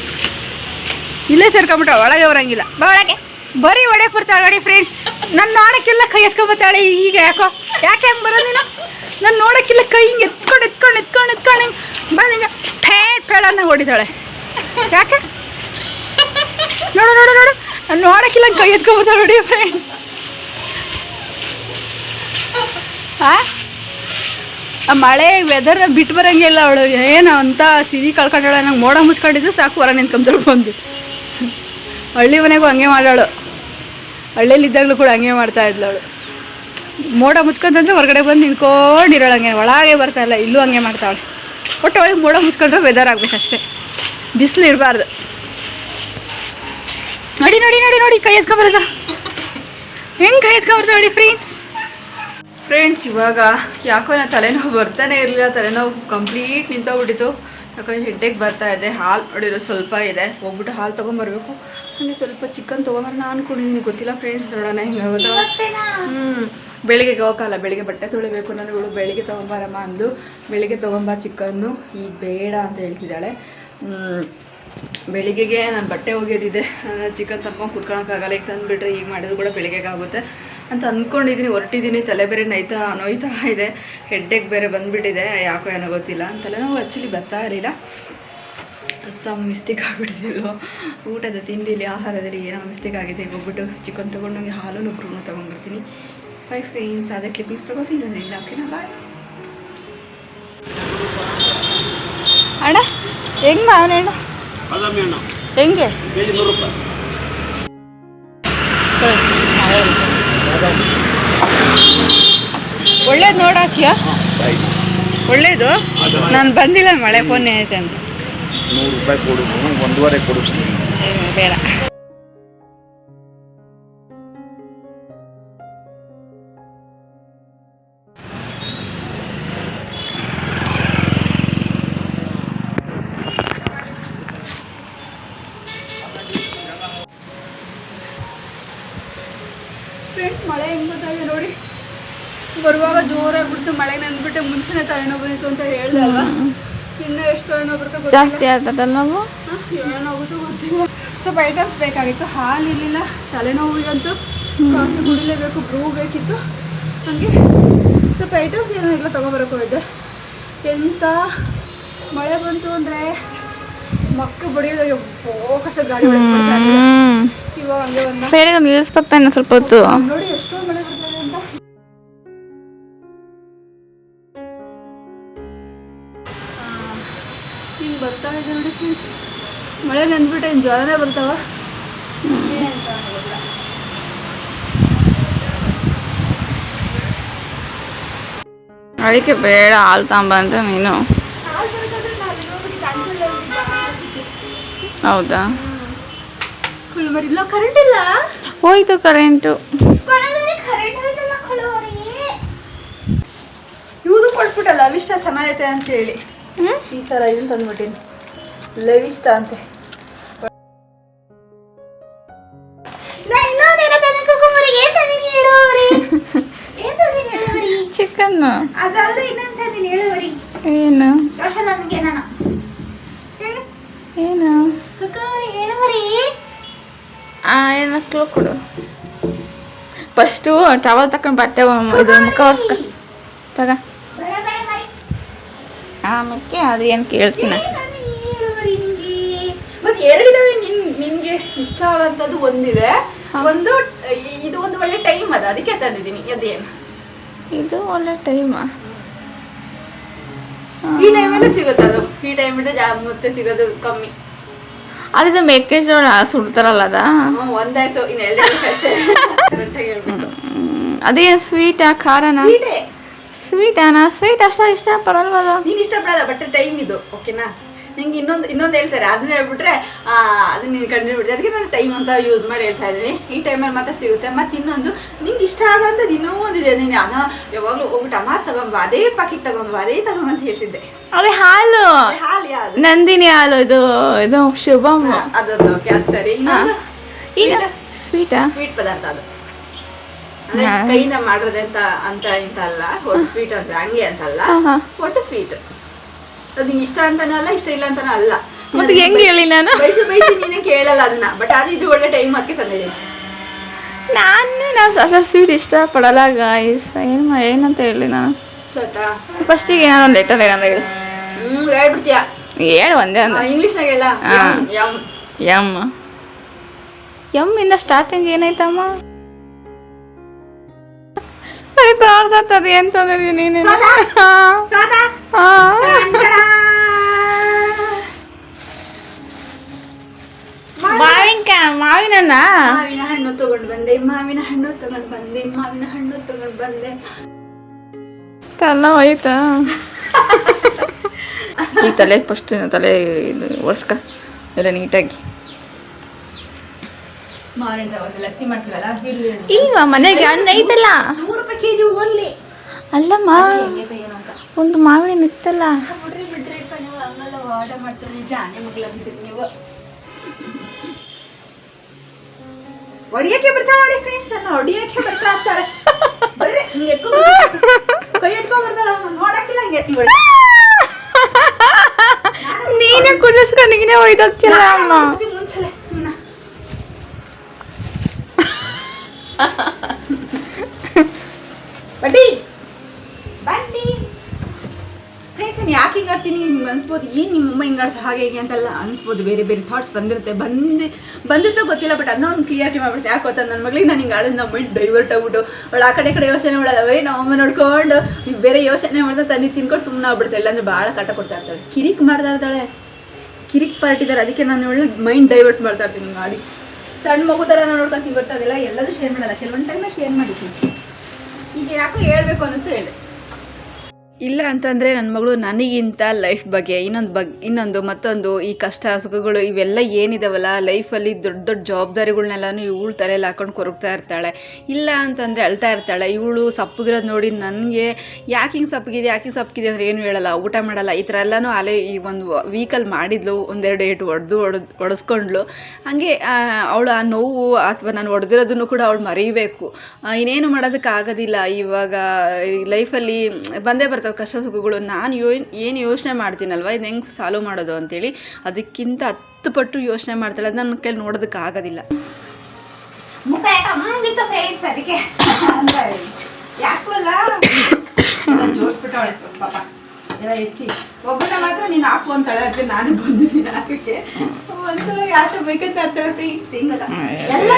ಇಲ್ಲೇ ಸೇರ್ಕೊಂಬಿಟ್ಟ ಒಳಗೆ ಬರಂಗಿಲ್ಲ. ಬಾ ಒಳಗೆ. ಬರೀ ಒಡೆಯಕ್ಕೆ ಬರ್ತಾಳೆ ನೋಡಿ ಫ್ರೆಂಡ್ಸ್ ನನ್ನ ನೋಡಕ್ಕಿಲ್ಲ ಕೈ ಎತ್ಕೊಂಬತ್ತಾಳೆ ಈಗ ಯಾಕೋ. ಯಾಕೆ ಹೆಂಗೆ ಬರೋ ನೀನು? ನಾನು ನೋಡಕ್ಕಿಲ್ಲ ಕೈ ಹಿಂಗೆ ಎತ್ಕೊಂಡು ಎತ್ಕೊಂಡು ಎತ್ಕೊಂಡು ಎತ್ಕೊಂಡು ಹಿಂಗೆ ಬಂದು ಹಿಂಗೆ ಫೇಟ್ ಫೇಡ್ ಹೊಡಿದಾಳೆ ಯಾಕೆ? ನೋಡು ನೋಡು ನೋಡು. ನಾನು ನೋಡಕ್ಕಿಲ್ಲ ಕೈ ಎತ್ಕೊಂಬತ್ತಾಳೆ ನೋಡಿ ಫ್ರೆಂಡ್ಸ್ ಆ? ಆ ಮಳೆ ವೆದರ್ ಬಿಟ್ಟು ಬರೋಂಗಿಲ್ಲ ಅವಳು. ಏನು ಅಂತ ಸಿರಿ ಕಳ್ಕೊಂಡಾಳೆ. ನಂಗೆ ಮೋಡ ಮುಚ್ಕೊಂಡಿದ್ದು ಸಾಕು ಹೊರ ನಿಂತ್ಕೊಂಡ್ರು ಬಂದು ಹಳ್ಳಿ ಮನೆಗೂ ಹಂಗೆ ಮಾಡಾಳು ಹಳ್ಳಿಯಲ್ಲಿದ್ದಾಗಲೂ ಕೂಡ ಹಂಗೆ ಮಾಡ್ತಾ ಇದ್ಲವಳು ಮೋಡ ಮುಚ್ಕೊಂತಂದ್ರೆ ಹೊರಗಡೆ ಬಂದು ನಿಂತ್ಕೊಂಡಿರೋಳು ಹಂಗೆ, ಒಳಗೆ ಬರ್ತಾ ಇಲ್ಲ, ಇಲ್ಲೂ ಹಂಗೆ ಮಾಡ್ತಾಳೆ ಒಟ್ಟು ಒಳಗೆ ಮೋಡ ಮುಚ್ಕೊಂಡ್ರೆ ವೆದರ್ ಆಗ್ಬೇಕಷ್ಟೇ ಬಿಸಿಲು ಇರಬಾರ್ದು. ನೋಡಿ ನೋಡಿ ನೋಡಿ ನೋಡಿ, ಕೈ ಎತ್ಕೊಂಬರದ ಹೆಂಗೆ ಕೈ ಎತ್ಕೊಂಬರ್ತಾವೆ ನೋಡಿ ಫ್ರೆಂಡ್ಸ್ ಫ್ರೆಂಡ್ಸ್ ಇವಾಗ ಯಾಕೋ ನಾ ತಲೆನೋವು ಬರ್ತಾನೆ ಇರಲಿಲ್ಲ, ತಲೆನೋವು ಕಂಪ್ಲೀಟ್ ನಿಂತೋಗ್ಬಿಟ್ಟಿತ್ತು. ಯಾಕೋ ಹೆಡ್ಡೇಗೆ ಬರ್ತಾ ಇದೆ ಹಾಲು ನೋಡಿರೋ ಸ್ವಲ್ಪ ಇದೆ. ಹೋಗ್ಬಿಟ್ಟು ಹಾಲು ತೊಗೊಂಬರ್ಬೇಕು. ಹಂಗೆ ಸ್ವಲ್ಪ ಚಿಕನ್ ತೊಗೊಂಬರ್ ನಾನು ಅನ್ಕೊಂಡಿದ್ದೀನಿ ಗೊತ್ತಿಲ್ಲ ಫ್ರೆಂಡ್ಸ್ ನೋಡೋಣ ಹೆಂಗಾಗುತ್ತೋ ಹ್ಞೂ ಬೆಳಿಗ್ಗೆ ಹೋಗಲ್ಲ ಬೆಳಿಗ್ಗೆ ಬಟ್ಟೆ ತೊಳಿಬೇಕು. ನಾನು ಇವಳು ಬೆಳಿಗ್ಗೆ ತೊಗೊಂಬರಮ್ಮ ಅಂದು. ಬೆಳಿಗ್ಗೆ ತೊಗೊಂಬ ಚಿಕನ್ನು ಈಗ ಬೇಡ ಅಂತ ಹೇಳ್ತಿದ್ದಾಳೆ. ಬೆಳಿಗ್ಗೆಗೆ ನಾನು ಬಟ್ಟೆ ಒಗೆಯೋದಿದೆ ಚಿಕನ್ ತಪ್ಪ ಕುತ್ಕೊಳಕ್ಕಾಗಲ್ಲ. ಈಗ ತಂದುಬಿಟ್ರೆ ಈಗ ಮಾಡೋದು ಕೂಡ ಬೆಳಿಗ್ಗೆಗೆ ಆಗುತ್ತೆ ಅಂತ ಅಂದ್ಕೊಂಡಿದ್ದೀನಿ ಹೊರಟಿದ್ದೀನಿ ತಲೆ ಬೇರೆ ನೈತಾ ನೋಯ್ತಾ ಇದೆ ಹೆಡ್ಡೆಗೆ ಬೇರೆ ಬಂದುಬಿಟ್ಟಿದೆ ಯಾಕೋ ಏನೋ ಗೊತ್ತಿಲ್ಲ ತಲೆನೋವು ಆ್ಯಕ್ಚುಲಿ ಬರ್ತಾ ಇರಲಿಲ್ಲ. ಸಮ್ ಮಿಸ್ಟೇಕ್ ಆಗಿಬಿಟ್ಟಿದೆಯಲ್ಲೋ ಊಟದ ತಿಂಡಿಲಿ ಆಹಾರದಲ್ಲಿ ಏನೋ ಮಿಸ್ಟೇಕ್ ಆಗಿದೆ. ಹೋಗ್ಬಿಟ್ಟು ಚಿಕನ್ ತೊಗೊಂಡೋಗಿ ಹಾಲು ಬ್ರೂನು ತೊಗೊಂಡ್ಬಿಡ್ತೀನಿ ಫೈ ಫ್ರೆಂಡ್ಸ್ ಅದೇ ಕ್ಲಿಪ್ಪಿಂಗ್ಸ್ ತೊಗೊತೀನಿ ಅದರಿಂದ ಇಲ್ಲ ಓಕೆನಾ ಬಾಯ್ ಅಣ್ಣ ಹೆಂಗೆ ಮಾವನ ಹಣ್ಣು ಹೆಂಗೆ? ನೂರು ರೂಪಾಯಿ. ಒಳ್ಳೇದು ನೋಡಾಕಿಯ? ಒಳ್ಳೇದು? ನಾನು ಬಂದಿಲ್ಲ ಮಳೆ ಫೋನ್ ಐತೆ ಅಂತ ನೂರು ರೂಪಾಯಿ ಕೊಡು ಒಂದೂವರೆ ಕೊಡು. ಬೇಡ. ಮುಂಚೆನೆ ಬಂದಿತ್ತು ಅಂತ ಹೇಳ್ದೆ ಅಲ್ವಾ ಇನ್ನೂ ಎಷ್ಟು. ಜಾಸ್ತಿ ಆಗ್ತದಲ್ಲ ನಾವು? ಹ, ಏನಾಗುತ್ತೋ ಗೊತ್ತಿಲ್ಲ. ಸ್ವಲ್ಪ ಐಟಮ್ಸ್ ಬೇಕಾಗಿತ್ತು. ಹಾಲು ಇರಲಿಲ್ಲ. ತಲೆನೋವಿಗಂತೂ ಕಾಫಿ ಕುಡಿಲೇಬೇಕು ಬ್ರೂ ಬೇಕಿತ್ತು. ಹಾಗೆ ಸ್ವಲ್ಪ ಐಟಮ್ಸ್ ಏನೋ ಇಲ್ಲ ತೊಗೊಬರಕ್ಕೆ ಹೋಗಿದ್ದೆ ಎಂತ? ಮಳೆ ಬಂತು ಅಂದರೆ ಮಕ್ಕ ಬಡಿಯೋದಾಗ ಫೋಕಸ್ ಗಾಡಿ. ಇವಾಗ ಹಂಗೆ ಬಂದ. ಸೈಡಿಗೆ ನಿಲ್ಲಿಸ್ಬೇಕು ತಾನೆ ಸ್ವಲ್ಪ ಹೊತ್ತು. ನೋಡಿ ಎಷ್ಟೊಂದು ಮಳೆ ಹಿಂಗೆ ಬರ್ತಾ ಇದೆ ನೋಡಿ ಫ್ರೆಂಡ್ಸ್ ಮಳೆ ನೆನ್ಬಿಟ್ಟೆ ಏನು ಜ್ವರನೇ ಬರ್ತಾವ? ಅದಕ್ಕೆ ಬೇಡ ಹಾಲು ತಾಂಬಂದ್ರೆ ನೀನು. ಹೌದಾ? ಹೋಯ್ತು ಕರೆಂಟು ಇವುದು ಕೊಟ್ಬಿಟ್ಟಲ್ಲ ಅವಿಷ್ಟ ಚೆನ್ನಾಗೈತೆ ಅಂತ ಹೇಳಿ. ಈ ಸಲ ಇದನ್ನು ತಂದ್ಬಿಟ್ಟಿನಿ. ಲವಿಷ್ಟ ಅಂತೆ. ಚಿಕನ್ ಏನು ಏನು ಏನು ಏನಕ್ಕೂ ಕೊಡು. ಫಸ್ಟು ಟವಲ್ ತಕೊಂಡು ಬಟ್ಟೆ ಇದು ಮುಖ ಒರ್ಸ್ಕ ತಗ. ಆಮೇಲೆ ಅದು ಏನು ಕೇಳ್ತೀನಿ. ಮತ್ತೆ ಎರಡಿದಾವೆ ನಿನ್ ನಿನ್ಗೆ ಇಷ್ಟ ಆಗಂತದ್ದು ಒಂದಿದೆ. ಒಂದು ಇದು ಒಂದು ಒಳ್ಳೆ ಟೈಮ್ ಅದ ಅದಕ್ಕೆ ತಂದಿದ್ದೀನಿ ಅದೇನು. ಇದು ಒಳ್ಳೆ ಟೈಮ. ಈ ಟೈಮಲ್ಲೇ ಸಿಗುತ್ತೆ ಅದು. ಈ ಟೈಮಿಂದ ಜಾ ಮತ್ತೆ ಸಿಗೋದು ಕಮ್ಮಿ. ಅದಿದು ಮೆಕ್ಕೆಜೋಳ ಸುಡ್ತಾರಲ್ಲ ಅದ? ಒಂದಾಯ್ತು ಇನ್ನು ಎರಡು ಅಷ್ಟೇ. ಕರೆಕ್ಟಾಗಿ ಹೇಳ್ಬೇಕು ಹ್ಮ್, ಅದೇನ್ ಸ್ವೀಟಾ ಖಾರನಾ? ಸ್ವೀಟೇ ನಾ ಸ್ವೀಟ್ ಅಷ್ಟ ಇಷ್ಟ ಪರಲ್ವಲ್ಲ ನೀನು ಇಷ್ಟಪಡಲ್ಲ ಬಟ್ ಟೈಮ್ ಇದು ಓಕೆನಾ ನಿಂಗೆ ಇನ್ನೊಂದು ಇನ್ನೊಂದು ಹೇಳ್ತಾರೆ ಅದನ್ನ ಹೇಳ್ಬಿಟ್ರೆ ಅದನ್ನ ನೀನು ಕಂಡು ಬಿಡ್ತೀವಿ ಅದಕ್ಕೆ ನಾನು ಟೈಮ್ ಅಂತ ಯೂಸ್ ಮಾಡಿ ಹೇಳ್ತಾ ಇದ್ದೀನಿ. ಈ ಟೈಮಲ್ಲಿ ಮಾತ್ರ ಸಿಗುತ್ತೆ. ಮತ್ತು ಇನ್ನೊಂದು ನಿಂಗೆ ಇಷ್ಟ ಆಗೋಂಥದ್ದು ಇನ್ನೂ ಒಂದಿದೆ ನೀನು. ಅದ ಯಾವಾಗಲೂ ಹೋಗ್ಬಿಟ್ಟು ಅಮ್ಮ ತಗೊಂಬ ಅದೇ ಪಾಕಿಟ್ ತಗೊಂಬ ಅದೇ ತಗೊಂಬ ಅಂತ ಹೇಳ್ತಿದ್ದೆ. ಅದೇ ಹಾಲು. ಹಾಲು ಯಾವುದು? ನಂದಿನಿ ಹಾಲು ಇದು ಇದು ಶುಭಮ್ ಅದೊಂದು ಓಕೆ ಅದು ಸರಿ. ಇನ್ನೊಂದು? ಈಗ ಸ್ವೀಟಾ ಸ್ವೀಟ್ ಪದಾರ್ಥ ಅದು. ಕೈಯಿಂದ ಮಾಡೋದೆ ಅಂತ ಅಂತ ಇಂತ ಅಲ್ಲ ಒಟ್ಟು ಸ್ವೀಟ್ ಅಂತ ಹಂಗೆ ಅಂತಲ್ಲ. ಒಟ್ಟು ಸ್ವೀಟ್ ಅದ್ ನಿಂಗೆ ಇಷ್ಟ ಅಂತಾನೆ ಅಲ್ಲ ಇಷ್ಟ ಇಲ್ಲ ಅಂತಾನೆ ಅಲ್ಲ. ಮತ್ತೆ ಹೆಂಗ್ ಹೇಳಿ ನಾನು? ಬಯಸಿ ಬಯಸಿ ನೀನೇ ಕೇಳಲ್ಲ ಅದನ್ನ. ಬಟ್ ಅದು ಇದು ಒಳ್ಳೆ ಟೈಮ್ ಅದಕ್ಕೆ ತಂದಿದ್ದೀನಿ. ನಾನು ನಾನು ಅಷ್ಟು ಸ್ವೀಟ್ ಇಷ್ಟ ಪಡಲ್ಲ ಗಾಯ್ಸ್ ಏನು ಮಾ ಏನಂತ ಹೇಳಿ ನಾನು? ಸೋತಾ ಫಸ್ಟಿಗೆ ಏನಾದ್ರು ಒಂದು ಲೆಟರ್ ಏನಾದ್ರು ಹೇಳಿ. ಹ್ಮ್ ಹೇಳ್ಬಿಡ್ತೀಯ? ಹೇಳು ಒಂದೇ ಅಂದ ಇಂಗ್ಲೀಷ್ನಾಗ ಹೇಳ. ಯಮ್ ಎಂ ಇಂದ ಸ್ಟಾರ್ಟಿಂಗ್ ಏನಾಯ್ತಮ್ಮ? ಸರಿ ತೋರ್ಸತ್ತದ ಅದು ನೀನು? ಸೋದಾ? ಸೋತಾ ಮಾವಿನಕಾಯಿ ಮಾವಿನಣ್ಣ ಮಾವಿನ ಹಣ್ಣು? ತಗೊಂಡು ಬಂದೆ ಮಾವಿನ ಹಣ್ಣು ತಗೊಂಡು ಬಂದೆ ಮಾವಿನ ಹಣ್ಣು ತಗೊಂಡು ಬಂದೆ. ತಲ್ಲ ಹೋಯ್ತಾ ಈ ತಲೆ ಫಸ್ಟ್ ತಲೆ ಇದು ಒರ್ಸ್ಕ ಎಲ್ಲ ನೀಟಾಗಿ ಮಾವಿನ ಲಸ್ಸಿ ಮಾಡ್ತೀವಲ್ಲ. ಇಲ್ವ? ಮನೆಗೆ ಅನ್ನ ಐತಲ್ಲ? ನೂರು ರೂಪಾಯಿ ಕೆಜಿ ಓನ್ಲಿ ಅಲ್ಲಮ್ಮ ಒಂದು ಮಾವಿನ ಇತ್ತಲ್ಲ? ಬಿಡ್ರಿ ಬಿಡ್ರಿ ಆರ್ಡರ್ ನೀವು. ಹೊಡಿಯಕ್ಕೆ ಬರ್ತಾಳೆ ನೋಡಿ ಫ್ರೆಂಡ್ಸ್ ಅನ್ನ? ಹೊಡಿಯಕ್ಕೆ ಬರ್ತಾ ಇರ್ತಾಳೆ ಬರ್ರಿ ಹಿಂಗೆ. ಕೈ ಬರ್ತಾಳ ನೋಡಕ್ಕಿಲ್ಲ ಹಂಗೆ. ನೀನೇ ಕುಡಿಸ್ಕೊಂಡು ನೀನೇ ಒಯ್ದೋಗ್ತಿಲ್ಲ ಅಮ್ಮ ನಾನೇ ಮಾಡ್ಬಿಡ್ತೀನಿ ಮುಂಚೆಲೆ ಇನ್ನ. ಬಡ್ಡಿ. ಬಡ್ಡಿ. ಫ್ರೆಂಡ್ಸ್ ಯಾಕೆ ಹಿಂಗೆ ಆಡ್ತೀನಿ? ನಿಮ್ಗೆ ಅನ್ಸ್ಬೋದು ಏನು ನಿಮ್ಮಮ್ಮ ಹಿಂಗೆ ಆಡ್ತಾರೆ, ಹಾಗೆ ಹೀಗೆ ಅಂತೆಲ್ಲ ಅನ್ಸ್ಬೋದು, ಬೇರೆ ಬೇರೆ ಥಾಟ್ಸ್ ಬಂದಿರುತ್ತೆ. ಬಂದು, ಬಂದಿರ್ತೋ ಗೊತ್ತಿಲ್ಲ ಬಟ್ ಅದನ್ನ ಒಂದು ಕ್ಲಿಯರಿಟಿ ಮಾಡ್ಬಿಡ್ತೀನಿ ಯಾಕೆ ಗೊತ್ತಾ? ನನ್ನ ಮಗಳಿಗೆ ನಾನು ಹಿಂಗೆ ಆಡಿದ್ ನಮ್ಮ ಮೈಂಡ್ ಡೈವರ್ಟ್ ಆಗ್ಬಿಟ್ಟು, ಅವಳು ಆ ಕಡೆ ಕಡೆ ಯೋಚನೆ ಮಾಡಲ್ಲ. ನಮ್ಮ ಅಮ್ಮ ನೋಡ್ಕೊಂಡು ನೀವು ಬೇರೆ ಯೋಚನೆ ಮಾಡ್ತಾ ತನ್ನಿ ತಿನ್ಕೊಂಡು ಸುಮ್ಮನೆ ಆಗ್ಬಿಡ್ತಾಳೆ ಇಲ್ಲಾಂದ್ರೆ ಭಾಳ ಕಾಟ ಕೊಡ್ತಾ ಇರ್ತಾಳೆ. ಕಿರಿಕ್ ಮಾಡ್ತಾ ಇರ್ತಾಳೆ. ಕಿರಿಕ್ ಪಾರ್ಟಿದ್ದಾರೆ ಅದಕ್ಕೆ ನಾನು ಹೇಳಿ ಮೈಂಡ್ ಡೈವರ್ಟ್ ಮಾಡ್ತಾ ಇರ್ತೀನಿ ಗಾಡಿ. ಸಣ್ಣ ಮಗು ಥರ ನೋಡ್ಕೊತೀನಿ ಗೊತ್ತಾದಿಲ್ಲ ಎಲ್ಲದೂ ಶೇರ್ ಮಾಡಲ್ಲ. ಕೆಲವೊಂದು ಟೈಮಲ್ಲಿ ಶೇರ್ ಮಾಡಿದ್ದೀನಿ. ಈಗ ಯಾಕೋ ಹೇಳ್ಬೇಕು ಅನ್ನಿಸ್ತು ಹೇಳಿದೆ ಇಲ್ಲ ಅಂತಂದರೆ ನನ್ನ ಮಗಳು ನನಗಿಂತ ಲೈಫ್ ಬಗ್ಗೆ, ಇನ್ನೊಂದು ಬಗ್, ಇನ್ನೊಂದು ಮತ್ತೊಂದು ಈ ಕಷ್ಟ ಸುಖಗಳು ಇವೆಲ್ಲ ಏನಿದಾವಲ್ಲ ಲೈಫಲ್ಲಿ ದೊಡ್ಡ ದೊಡ್ಡ ಜವಾಬ್ದಾರಿಗಳ್ನೆಲ್ಲನೂ ಇವಳು ತಲೆಯಲ್ಲಿ ಹಾಕೊಂಡು ಕೊರಗ್ತಾ ಇರ್ತಾಳೆ. ಇಲ್ಲ ಅಂತಂದರೆ ಅಳ್ತಾ ಇರ್ತಾಳೆ. ಇವಳು ಸಪ್ಪಗಿರೋದು ನೋಡಿ ನನಗೆ ಯಾಕೆ ಹಿಂಗೆ ಸಪ್ಪಗಿದೆ, ಯಾಕೆ ಸಪ್ಪಗಿದೆ ಅಂದರೆ ಏನು ಹೇಳಲ್ಲ, ಊಟ ಮಾಡಲ್ಲ. ಈ ಥರ ಎಲ್ಲನೂ ಅಲೆ ಈ ಒಂದು ವೀಕಲ್ಲಿ ಮಾಡಿದ್ಲು, ಒಂದೆರಡು ಏಟು ಹೊಡೆದು ಹೊಡೆದು ಹೊಡೆಸ್ಕೊಂಡ್ಲು ಹಾಗೆ ಅವಳು ಆ ನೋವು ಅಥವಾ ನಾನು ಹೊಡೆದಿರೋದನ್ನು ಕೂಡ ಅವಳು ಮರೀಬೇಕು. ಇನ್ನೇನು ಮಾಡೋದಕ್ಕಾಗೋದಿಲ್ಲ. ಇವಾಗ ಲೈಫಲ್ಲಿ ಬಂದೇ ಬರ್ತಾವೆ. ಕಷ್ಟ ಸುಖಗಳು ನಾನು ಯೋ ಏನು ಯೋಚನೆ ಮಾಡ್ತೀನಲ್ವ? ಇದು ಹೆಂಗೆ ಸಾಲ್ವ್ ಮಾಡೋದು ಅಂತೇಳಿ ಅದಕ್ಕಿಂತ ಹತ್ತು ಪಟ್ಟು ಯೋಚನೆ ಮಾಡ್ತಾಳೆ. ಅದು ನನ್ನ ಕೈಲಿ ನೋಡೋದಕ್ಕೆ ಆಗೋದಿಲ್ಲ. ಹೆಚ್ಚಿ. ಒಬ್ಬನ ಮಾತ್ರ ನೀನು ಹಾಕು ಅಂತಾಳೆ. ಅದಕ್ಕೆ ನಾನು ಬಂದಿದ್ದೀನಿ ಹಾಕಕ್ಕೆ. ಒಂದ್ಸಲ ಯಾಕೆ ಬೇಕಂತ ಫ್ರೀ ಎಲ್ಲ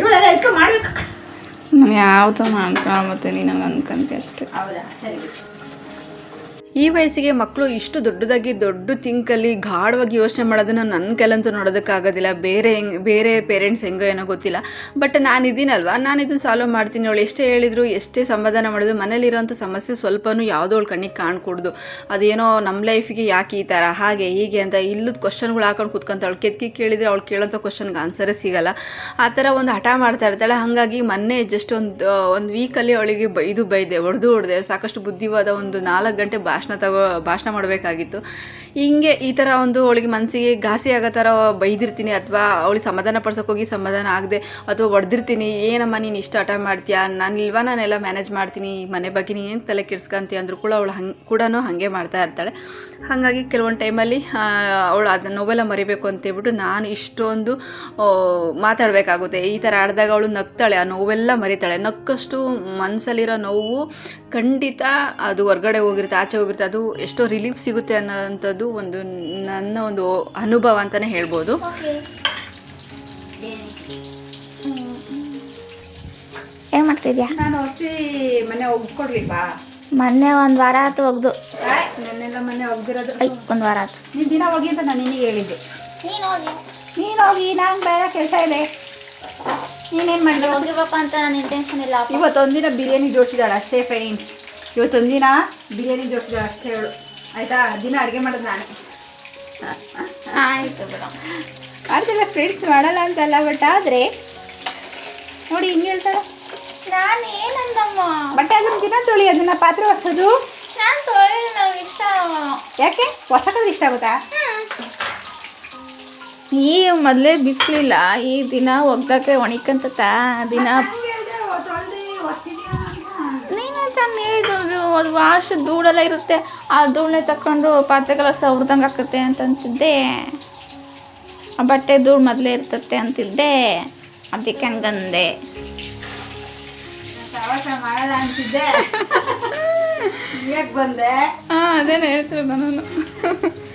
ಇವಳೆಲ್ಲ ಇಟ್ಕೊಂಡು ಮಾಡ್ಬೇಕು. ನಾನು ಯಾವುದು ಅನ್ಕೊಳ್ಳ ಮತ್ತೆ ನೀನು ಹಂಗೆ ಅನ್ಕೊಂತಿ ಅಷ್ಟೇ ಈ ವಯಸ್ಸಿಗೆ ಮಕ್ಕಳು ಇಷ್ಟು ದೊಡ್ಡದಾಗಿ ದೊಡ್ಡ ತಿಂಕಲ್ಲಿ ಗಾಢವಾಗಿ ಯೋಚನೆ ಮಾಡೋದನ್ನು ನನ್ನ ಕೆಲಂತೂ ನೋಡೋದಕ್ಕಾಗೋದಿಲ್ಲ. ಬೇರೆ ಹೆಂಗೆ, ಬೇರೆ ಪೇರೆಂಟ್ಸ್ ಹೆಂಗೋ ಏನೋ ಗೊತ್ತಿಲ್ಲ. ಬಟ್ ನಾನು ಇದ್ದೀನಲ್ವ ನಾನು ಇದನ್ನು ಸಾಲ್ವ್ ಮಾಡ್ತೀನಿ ಅವಳು ಎಷ್ಟೇ ಹೇಳಿದ್ರು, ಎಷ್ಟೇ ಸಮಾಧಾನ ಮಾಡಿದ್ರು, ಮನೇಲಿರೋಂಥ ಸಮಸ್ಯೆ ಸ್ವಲ್ಪನೂ ಯಾವುದೋ ಅವಳು ಕಣ್ಣಿಗೆ ಕಾಣ್ಕೊಡ್ದು. ಅದೇನೋ ನಮ್ಮ ಲೈಫಿಗೆ ಯಾಕೆ ಈ ಥರ ಹಾಗೆ, ಹೀಗೆ ಅಂತ ಇಲ್ಲದ ಕ್ವಶನ್ಗಳು ಹಾಕೊಂಡು ಕುತ್ಕೊಂತ ಅವಳು ಕೆತ್ತಿ ಕೇಳಿದರೆ ಅವಳು ಕೇಳೋಂಥ ಕ್ವಶನ್ಗೆ ಆನ್ಸರೇ ಸಿಗಲ್ಲ. ಆ ಥರ ಒಂದು ಹಠ ಮಾಡ್ತಾ ಇರ್ತಾಳೆ. ಹಾಗಾಗಿ ಮೊನ್ನೆ ಜಸ್ಟ್ ಒಂದು ಒಂದು ವೀಕಲ್ಲಿ ಅವಳಿಗೆ ಬ, ಇದು ಬೈದೆ, ಹೊಡೆದು ಹೊಡೆದೆ. ಸಾಕಷ್ಟು ಬುದ್ಧಿವಾದ ಒಂದು ನಾಲ್ಕು ಗಂಟೆ ಭಾಷಣ ತಗೋ ಭಾಷಣ ಮಾಡಬೇಕಾಗಿತ್ತು. ಹಿಂಗೆ ಈ ಥರ ಒಂದು ಅವಳಿಗೆ ಮನಸ್ಸಿಗೆ ಘಾಸಿ ಆಗೋ ಥರ ಬೈದಿರ್ತೀನಿ ಅಥವಾ ಅವಳಿಗೆ ಸಮಾಧಾನ ಪಡ್ಸೋಕ್ಕೋಗಿ ಸಮಾಧಾನ ಆಗದೆ ಅಥವಾ ಹೊಡೆದಿರ್ತೀನಿ ಏನಮ್ಮ ನೀನು ಇಷ್ಟು ಹಠ ಮಾಡ್ತೀಯಾ? ನಾನು ಇಲ್ವಾ ನಾನೆಲ್ಲ ಮ್ಯಾನೇಜ್ ಮಾಡ್ತೀನಿ, ಮನೆ ಬಗ್ಗೆ ನೀನು ತಲೆ ಕೆಡ್ಸ್ಕೊಂತೀಯ ಅಂದರೂ ಕೂಡ ಅವಳು ಹಂಗೆ ಕೂಡ ಹಾಗೆ ಮಾಡ್ತಾ ಇರ್ತಾಳೆ. ಹಾಗಾಗಿ ಕೆಲವೊಂದು ಟೈಮಲ್ಲಿ ಅವಳು ಅದನ್ನ ನೋವೆಲ್ಲ ಮರಿಬೇಕು ಅಂತೇಳ್ಬಿಟ್ಟು ನಾನು ಇಷ್ಟೊಂದು ಮಾತಾಡಬೇಕಾಗುತ್ತೆ. ಈ ಥರ ಆಡಿದಾಗ ಅವಳು ನಗ್ತಾಳೆ, ಆ ನೋವೆಲ್ಲ ಮರಿತಾಳೆ. ನಕ್ಕಷ್ಟು ಮನಸ್ಸಲ್ಲಿರೋ ನೋವು ಖಂಡಿತ ಅದು ಹೊರ್ಗಡೆ ಹೋಗಿರುತ್ತೆ, ಆಚೆ ಹೋಗಿರುತ್ತೆ. ಅದು ಎಷ್ಟೋ ರಿಲೀಫ್ ಸಿಗುತ್ತೆ ಅನ್ನೋವಂಥದ್ದು ಒಂದು ನನ್ನ ಒಂದು ಅನುಭವ ಅಂತಲೇ ಹೇಳ್ಬೋದು. ಏನು ಮಾಡ್ತಿದ್ಯಾ ನಾನು ಔಷಧಿ ಮನೆ ಹೋಗ್ಕೊಡ್ಲಿಪ್ಪ ಮೊನ್ನೆ ಒಂದು ವಾರ ಆಯ್ತು ಒಗ್ದು ನೆನ್ನೆಲ್ಲ ಮೊನ್ನೆ ಒಗ್ದಿರೋದು ಒಂದು ವಾರ ಆಯ್ತು ನೀನು ದಿನ ಹೋಗಿ ಅಂತ ನಾನು ನಿನಗೆ ಹೇಳಿದ್ದೆ. ನೀನು ಹೋಗಿ. ನೀನು ಹೋಗಿ ನಾನು ಬೇರೆ ಕೆಲಸ ಇದೆ. ನೀನೇನು ಮಾಡಿದೆ? ಹೋಗಿಬೇಕು ಅಂತ ನನ್ನ ಇಂಟೆನ್ಷನ್ ಇಲ್ಲ. ಇವತ್ತೊಂದಿನ ಬಿರಿಯಾನಿ ಜೋಡಿಸಿದಾಳ ಅಷ್ಟೇ ಫ್ರೆಂಡ್ಸ್ ಇವತ್ತೊಂದಿನ ಬಿರಿಯಾನಿ ದೋಸೆ ಅಷ್ಟೇ ಹೇಳು ಆಯಿತಾ? ದಿನ ಅಡುಗೆ ಮಾಡೋದು ನಾನು. ಆಯ್ತು ಮೇಡಮ್ ಮಾಡ್ತಿಲ್ಲ ಫ್ರೆಂಡ್ಸ್ ಮಾಡಲ್ಲ ಅಂತಲ್ಲ ಬಟ್ ಆದರೆ ನೋಡಿ ಹಿಂಗೆ ಹೇಳ್ತಾಳೆ. ನಾನು ಏನಂದಮ್ಮ? ಬಟ್ ಅದನ್ನ ದಿನ ತೊಳಿ ಅದನ್ನ ಪಾತ್ರೆ ಒರೆಸೋದು. ನಾನು ತೊಳೆದು ನಂಗೆ ಇಷ್ಟ. ಯಾಕೆ? ಹೊಸಕದ್ರೆ ಇಷ್ಟ ಆಗುತ್ತಾ? ಈ ಮೊದಲೇ ಬಿಸಿಲಿಲ್ಲ ಈ ದಿನ ಒಗ್ಗಕ್ಕೆ ಒಣಿಕಂತ ದಿನ ನೀನು ಹೇಳಿದ್ರು ಅದು ವಾಶ್ ಧೂಳೆಲ್ಲ ಇರುತ್ತೆ. ಆ ಧೂಳನ್ನೇ ತಕ್ಕೊಂಡು ಪಾತ್ರೆಗಳ ಸವ್ರದಂಗೆ ಹಾಕುತ್ತೆ ಅಂತ ಅಂತಿದ್ದೆ. ಆ ಬಟ್ಟೆ ಧೂಳು ಮೊದಲೇ ಇರ್ತತೆ ಅಂತಿದ್ದೆ. ಅದಕ್ಕೆ ಹಂಗಂದೆ ಅಂತಿದ್ದೆ. ಬಂದೆ. ಹಾಂ ಅದೇನೇ ಹೇಳ್ತಿರೋದು ನಾನು.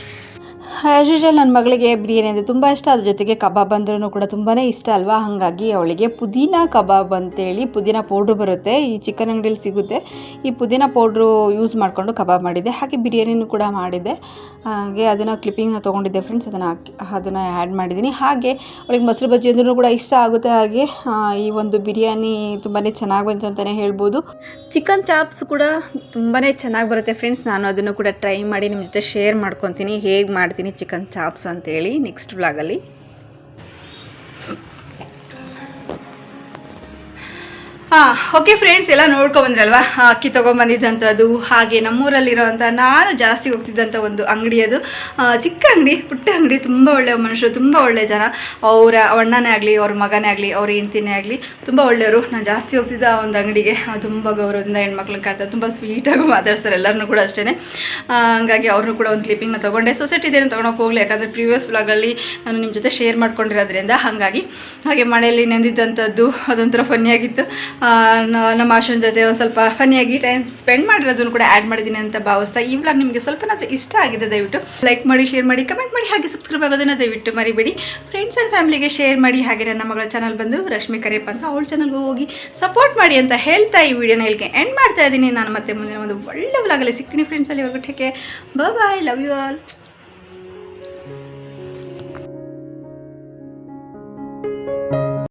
ಆ್ಯಸ್ ಯೂಶಲ್ ನನ್ನ ಮಗಳಿಗೆ ಬಿರಿಯಾನಿ ಅಂದರೆ ತುಂಬ ಇಷ್ಟ. ಅದ್ರ ಜೊತೆಗೆ ಕಬಾಬ್ ಅಂದ್ರೂ ಕೂಡ ತುಂಬಾ ಇಷ್ಟ ಅಲ್ವಾ? ಹಾಗಾಗಿ ಅವಳಿಗೆ ಪುದೀನ ಕಬಾಬ್ ಅಂತೇಳಿ ಪುದೀನ ಪೌಡ್ರು ಬರುತ್ತೆ. ಈ ಚಿಕನ್ ಅಂಗಡಿಯಲ್ಲಿ ಸಿಗುತ್ತೆ. ಈ ಪುದೀನ ಪೌಡ್ರು ಯೂಸ್ ಮಾಡಿಕೊಂಡು ಕಬಾಬ್ ಮಾಡಿದ್ದೆ ಹಾಗೆ ಬಿರಿಯಾನಿನೂ ಕೂಡ ಮಾಡಿದ್ದೆ ಹಾಗೆ ಅದನ್ನು ಕ್ಲಿಪ್ಪಿಂಗ್ನ ತೊಗೊಂಡಿದ್ದೆ ಫ್ರೆಂಡ್ಸ್ ಅದನ್ನು ಹಾಕಿ, ಅದನ್ನು ಆ್ಯಡ್ ಮಾಡಿದ್ದೀನಿ ಹಾಗೆ ಅವಳಿಗೆ ಮೊಸರು ಬಜ್ಜಿ ಅಂದ್ರೂ ಕೂಡ ಇಷ್ಟ ಆಗುತ್ತೆ. ಹಾಗೆ ಈ ಒಂದು ಬಿರಿಯಾನಿ ತುಂಬಾ ಚೆನ್ನಾಗಿ ಬಂತು ಅಂತಲೇ ಹೇಳ್ಬೋದು. ಚಿಕನ್ ಚಾಪ್ಸ್ ಕೂಡ ತುಂಬಾ ಚೆನ್ನಾಗಿ ಬರುತ್ತೆ ಫ್ರೆಂಡ್ಸ್ ನಾನು ಅದನ್ನು ಕೂಡ ಟ್ರೈ ಮಾಡಿ ನಿಮ್ಮ ಜೊತೆ ಶೇರ್ ಮಾಡ್ಕೊತೀನಿ. ಹೇಗೆ ಮಾಡ್ತೀನಿ ಚಿಕನ್ ಚಾಪ್ಸ್ ಅಂತೇಳಿ ನೆಕ್ಸ್ಟ್ ವ್ಲಾಗಲ್ಲಿ ಹಾಂ ಓಕೆ ಫ್ರೆಂಡ್ಸ್ ಎಲ್ಲ ನೋಡ್ಕೊಂಬಂದ್ರಲ್ವಾ? ಅಕ್ಕಿ ತೊಗೊಂಬಂದಿದ್ದಂಥದ್ದು ಹಾಗೆ ನಮ್ಮೂರಲ್ಲಿರೋವಂಥ ನಾನು ಜಾಸ್ತಿ ಹೋಗ್ತಿದ್ದಂಥ ಒಂದು ಅಂಗಡಿ ಅದು. ಚಿಕ್ಕ ಅಂಗಡಿ, ಪುಟ್ಟ ಅಂಗಡಿ, ತುಂಬ ಒಳ್ಳೆಯ ಮನುಷ್ಯರು, ತುಂಬ ಒಳ್ಳೆಯ ಜನ. ಅವರ ಅಣ್ಣನೇ ಆಗಲಿ, ಅವ್ರ ಮಗನೇ ಆಗಲಿ, ಅವ್ರ ಹೆಂಡ್ತಿನೇ ಆಗಲಿ, ತುಂಬ ಒಳ್ಳೆಯವರು. ನಾನು ಜಾಸ್ತಿ ಹೋಗ್ತಿದ್ದ ಆ ಒಂದು ಅಂಗಡಿಗೆ. ತುಂಬ ಗೌರವದಿಂದ ಹೆಣ್ಮಕ್ಳನ್ನ ಕಾಡ್ತಾರೆ ತುಂಬ ಸ್ವೀಟಾಗಿ ಮಾತಾಡ್ತಾರೆ ಎಲ್ಲರನ್ನೂ ಕೂಡ ಅಷ್ಟೇ ಹಂಗಾಗಿ ಅವ್ರನ್ನೂ ಕೂಡ ಒಂದು ಕ್ಲಿಪ್ಪಿಂಗ್ನ ತೊಗೊಂಡೆ. ಸೊಸೈಟಿದೇನು ತೊಗೊಳಕ್ಕೆ ಹೋಗಲಿ, ಯಾಕಂದರೆ ಪ್ರೀವಿಯಸ್ ಬ್ಲಾಗಲ್ಲಿ ನಾನು ನಿಮ್ಮ ಜೊತೆ ಶೇರ್ ಮಾಡ್ಕೊಂಡಿರೋದ್ರಿಂದ ಹಾಗಾಗಿ. ಹಾಗೆ ಮಳೆಯಲ್ಲಿ ನೆಂದಿದ್ದಂಥದ್ದು ಅದೊಂಥರ ಫನ್ನಿಯಾಗಿತ್ತು ನಮ್ಮ ಆಶನ್ ಜೊತೆ ಒಂದು ಸ್ವಲ್ಪ ಫನಿಯಾಗಿ ಟೈಮ್ ಸ್ಪೆಂಡ್ ಮಾಡಿರೋದನ್ನು ಕೂಡ ಆ್ಯಡ್ ಮಾಡಿದ್ದೀನಿ ಅಂತ ಭಾವಿಸ್ತಾ ಈ ವ್ಲಾಗ್ ನಿಮಗೆ ಸ್ವಲ್ಪನಾದರೂ ಇಷ್ಟ ಆಗಿದೆ, ದಯವಿಟ್ಟು ಲೈಕ್ ಮಾಡಿ ಶೇರ್ ಮಾಡಿ ಕಮೆಂಟ್ ಮಾಡಿ ಹಾಗೆ ಸಬ್ಸ್ಕ್ರೈಬ್ ಆಗೋದನ್ನು ದಯವಿಟ್ಟು ಮರಿಬೇಡಿ. ಫ್ರೆಂಡ್ಸ್ ಆ್ಯಂಡ್ ಫ್ಯಾಮಿಲಿಗೆ ಶೇರ್ ಮಾಡಿ ಹಾಗೆ ನನ್ನ ಮಗಳ ಚಾನಲ್ ಬಂದು ರಶ್ಮಿ ಕರಿಯಪ್ಪ ಅಂತ ಅವಳ ಚಾನಲ್ಗೆ ಹೋಗಿ ಸಪೋರ್ಟ್ ಮಾಡಿ ಅಂತ ಹೇಳ್ತಾ ಈ ವಿಡಿಯೋನ ಇಲ್ಲಿಗೆ ಎಂಡ್ ಮಾಡ್ತಾ ಇದ್ದೀನಿ ನಾನು ಮತ್ತೆ ಮುಂದಿನ ಒಂದು ಒಳ್ಳೆ ವ್ಲಾಗಲ್ಲಿ ಸಿಗ್ತೀನಿ ಫ್ರೆಂಡ್ಸ್ ಅಲ್ಲಿ. Bye love you all